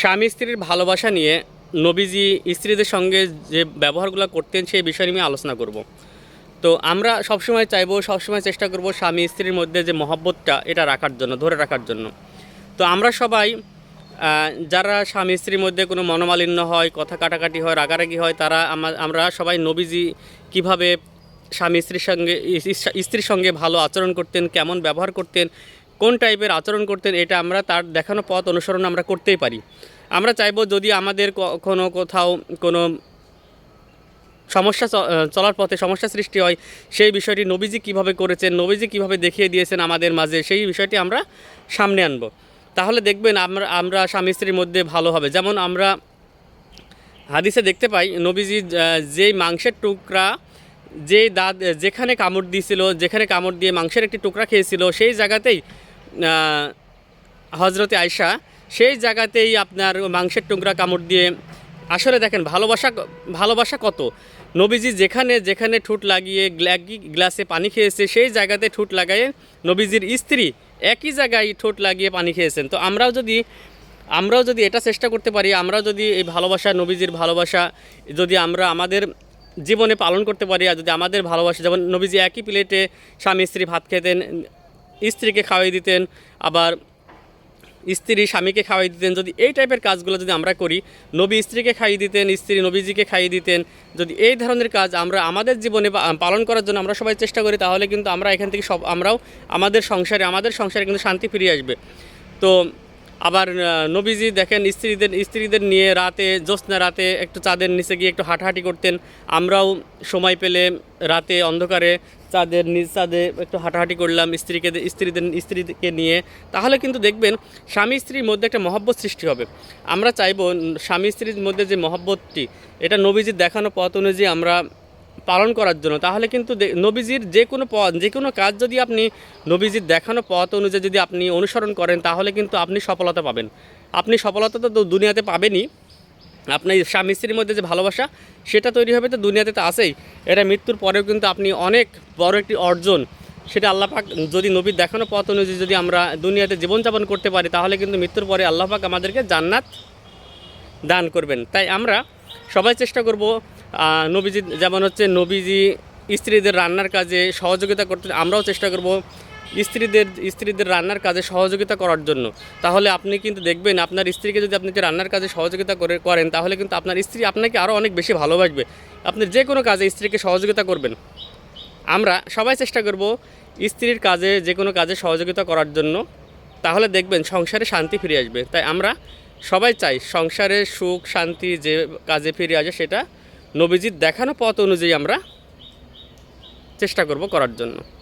স্বামী স্ত্রীর ভালোবাসা নিয়ে নবীজি স্ত্রীদের সঙ্গে যে ব্যবহারগুলো করতেন সেই বিষয় নিয়ে আলোচনা করব। তো আমরা সবসময় চাইব, সবসময় চেষ্টা করব স্বামী স্ত্রীর মধ্যে যে মহব্বতটা, এটা রাখার জন্য, ধরে রাখার জন্য। তো আমরা সবাই যারা স্বামী স্ত্রীর মধ্যে কোনো মনোমালিন্য হয়, কথা কাটাকাটি হয়, রাগারাগি হয়, তারা আমরা সবাই নবীজি কীভাবে স্বামী স্ত্রীর সঙ্গে স্ত্রীর সঙ্গে ভালো আচরণ করতেন, কেমন ব্যবহার করতেন কোন টাইপের আচরণ করতেন এটা আমরা তার দেখানো পথ অনুসরণ আমরা করতেই পারি। আমরা চাইব যদি আমাদের কোনো কোথাও কোনো সমস্যা চলার পথে সমস্যা সৃষ্টি হয়, সেই বিষয়টি নবীজি কীভাবে করেছেন, নবীজি কীভাবে দেখিয়ে দিয়েছেন আমাদের মাঝে, সেই বিষয়টি আমরা সামনে আনব। তাহলে দেখবেন আমরা আমরা স্বামী স্ত্রীর মধ্যে ভালো হবে। যেমন আমরা হাদিসে দেখতে পাই, নবীজি যেই মাংসের টুকরা যে দাঁত, যেখানে কামড় দিয়েছিল, যেখানে কামড় দিয়ে মাংসের একটি টুকরা খেয়েছিল, সেই জায়গাতেই হজরতে আয়সা সেই জায়গাতেই আপনার মাংসের টুকরা কামড় দিয়ে, আসলে দেখেন ভালোবাসা ভালোবাসা কত? নবীজি যেখানে যেখানে ঠুট লাগিয়ে গ্লাসে পানি খেয়েছে, সেই জায়গাতে ঠুট লাগায়ে নবীজির স্ত্রী একই জায়গায় ঠোঁট লাগিয়ে পানি খেয়েছেন। তো আমরাও যদি আমরাও যদি এটা চেষ্টা করতে পারি, আমরাও যদি এই ভালোবাসা, নবীজির ভালোবাসা যদি আমরা আমাদের জীবনে পালন করতে পারি, আর যদি আমাদের ভালোবাসা, যেমন নবীজি একই প্লেটে স্বামী স্ত্রী ভাত খেতেন স্ত্রীকে খাওয়াই দিতেন, আবার স্ত্রী স্বামীকে খাওয়াই দিতেন। যদি এই টাইপের কাজগুলো যদি আমরা করি, নবী স্ত্রীকে খাইয়ে দিতেন, স্ত্রী নবীজিকে খাইয়ে দিতেন, যদি এই ধরনের কাজ আমরা আমাদের জীবনে পালন করার জন্য আমরা সবাই চেষ্টা করি, তাহলে কিন্তু আমরা এখান থেকে সব আমরাও আমাদের সংসারে আমাদের সংসারে কিন্তু শান্তি ফিরে আসবে। তো আবার নবীজি দেখেন, স্ত্রীদের স্ত্রীদের নিয়ে রাতে, জ্যোৎস্না রাতে একটু চাঁদের নিচে গিয়ে একটু হাঁটাহাঁটি করতেন। আমরাও সময় পেলে রাতে অন্ধকারে চাঁদের নিজ চাঁদে একটু হাঁটাহাঁটি করলাম স্ত্রীকে, স্ত্রীদের, স্ত্রীকে নিয়ে। তাহলে কিন্তু দেখবেন, স্বামী স্ত্রীর মধ্যে একটা মহব্বত সৃষ্টি হবে। আমরা চাইব স্বামী স্ত্রীর মধ্যে যে মহব্বতটি, এটা নবীজির দেখানো পথ অনুযায়ী আমরা পালন করার জন্য, তাহলে কিন্তু নবীজির যে কোনো পথ, যে কোনো কাজ যদি আপনি নবীজির দেখানো পথ অনুযায়ী যদি আপনি অনুসরণ করেন, তাহলে কিন্তু আপনি সফলতা পাবেন। আপনি সফলতা তো দুনিয়াতে পাবেনই। আপনার স্বামী, স্ত্রীর মধ্যে যে ভালোবাসা, সেটা তৈরি হবে তো দুনিয়াতে তো আছেই। এটা মৃত্যুর পরেও কিন্তু আপনি অনেক বড় একটি অর্জন। সেটা আল্লাহ পাক যদি নবীর দেখানো পথ অনুযায়ী যদি আমরা দুনিয়াতে জীবনযাপন করতে পারি, তাহলে কিন্তু মৃত্যুর পরে আল্লাহ পাক আমাদেরকে জান্নাত দান করবেন। তাই আমরা সবাই চেষ্টা করব নবীজি যেমন হচ্ছে নবীজি স্ত্রীদের রান্নার কাজে সহযোগিতা করতে আমরাও চেষ্টা করব স্ত্রীদের স্ত্রীদের রান্নার কাজে সহযোগিতা করার জন্য। তাহলে আপনি কিন্তু দেখবেন আপনার স্ত্রীকে যদি আপনি রান্নার কাজে সহযোগিতা করে, করেন, তাহলে কিন্তু আপনার স্ত্রী আপনাকে আরও অনেক বেশি ভালোবাসবে। আপনি যে কোনো কাজে স্ত্রীকে সহযোগিতা করবেন। আমরা সবাই চেষ্টা করব স্ত্রীর কাজে, যে কোনো কাজে সহযোগিতা করার জন্য। তাহলে দেখবেন সংসারে শান্তি ফিরে আসবে। তাই আমরা সবাই চাই সংসারে সুখ, শান্তি যে কাজে ফিরে আসে সেটা নবীজির দেখানো পথ অনুযায়ী আমরা চেষ্টা করব করার জন্য।